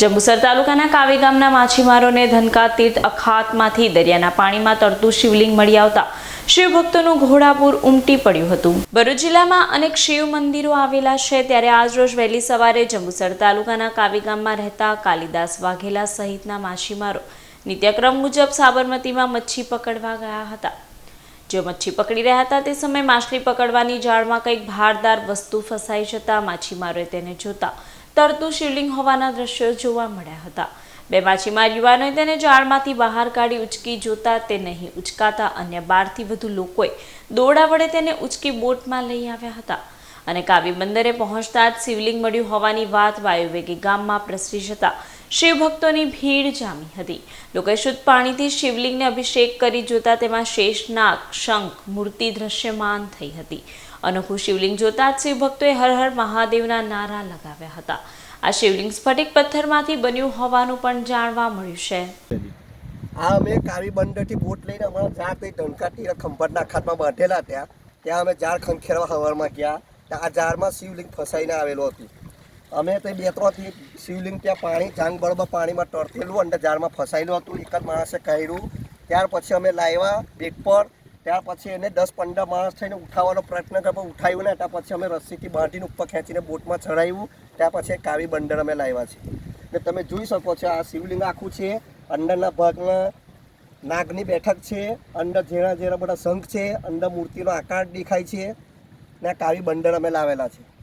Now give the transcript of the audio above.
જંબુસર તાલુકાના કાવી ગામના માછીમારોને ધનકા તીર્થ અખાતમાંથી દરિયાના પાણીમાં તરતું શિવલિંગ મળી આવતા શિવભક્તોનું ઘોડાપુર ઉમટી પડ્યું હતું. ભરૂચ જિલ્લામાં અનેક શિવ મંદિરો આવેલા છે ત્યારે આજરોજ વહેલી સવારે જંબુસર તાલુકાના કાવી ગામમાં રહેતા કાલિદાસ વાઘેલા સહિતના માછીમારો નિત્યક્રમ મુજબ સાબરમતીમાં મચ્છી પકડવા ગયા હતા. જેઓ મચ્છી પકડી રહ્યા હતા તે સમયે માછલી પકડવાની જાળમાં કંઈક ભારદાર વસ્તુ ફસાઈ જતા માછીમારોએ તેને જોતા તરતું શિવલિંગ હોવાના દ્રશ્યો જોવા મળ્યા હતા. બે માછીમાર યુવાનોએ તેને જાળમાંથી બહાર કાઢી ઉચકી જોતા તે નહીં ઉચકાતા અન્ય બારથી વધુ લોકોએ દોરડા વડે તેને ઉચકી બોટમાં લઈ આવ્યા હતા. અને કાવી બંદરે પહોંચતા જ શિવલિંગ મળ્યું હોવાની વાત વાયુવેગી ગામમાં પ્રસરી જતા શિવભક્તોની ભીડ જામી હતી. લોકોએ શુદ્ધ પાણીથી શિવલિંગને અભિષેક કરી જોતા તેમાં શેષનાગ શંખ, મૂર્તિ દ્રશ્યમાન થઈ હતી. અનોખું શિવલિંગ જોતા જ શિવભક્તોએ હર હર મહાદેવના નારા લગાવ્યા હતા. આ શિવલિંગ સ્ફટિક પથ્થરમાંથી બન્યું હોવાનું પણ જાણવા મળ્યું છે. આ અમે કાવી બંદરથી બોટ લઈને અમારા ઝાડ તે ધનકાટી ખંભાતના ખાતમાં બાંધેલા ત્યાં ત્યાં અમે ઝાડ ખંખેરવા હવારમાં ગયા. આ ઝાડમાં શિવલિંગ ફસાઈને આવેલું હતું. અમે તે બે ત્રણથી શિવલિંગ ત્યાં પાણી જાંગ બળબા પાણીમાં ટરથેલું અને ઝાડમાં ફસાયેલું હતું. એક જ માણસે કર્યું. ત્યાર પછી અમે લાવ્યા બેગ પર ત્યાર પછી એને દસ પંદર માણસ થઈને ઉઠાવવાનો પ્રયત્ન કર્યો. પણ ઉઠાવ્યું ને ત્યાં પછી અમે રસ્સીથી બાંધીને ઉપર ખેંચીને બોટમાં ચડાવ્યું. ત્યાં પછી કાવી બંદર અમે લાવ્યા છે ને તમે જોઈ શકો છો, આ શિવલિંગ આખું છે. અંદરના ભાગમાં નાગની બેઠક છે. અંદર ઝેરા ઝેરા બધા શંખ છે. અંદર મૂર્તિનો આકાર દેખાય છે. ને કાવી બંડર અમે લાવેલા છે.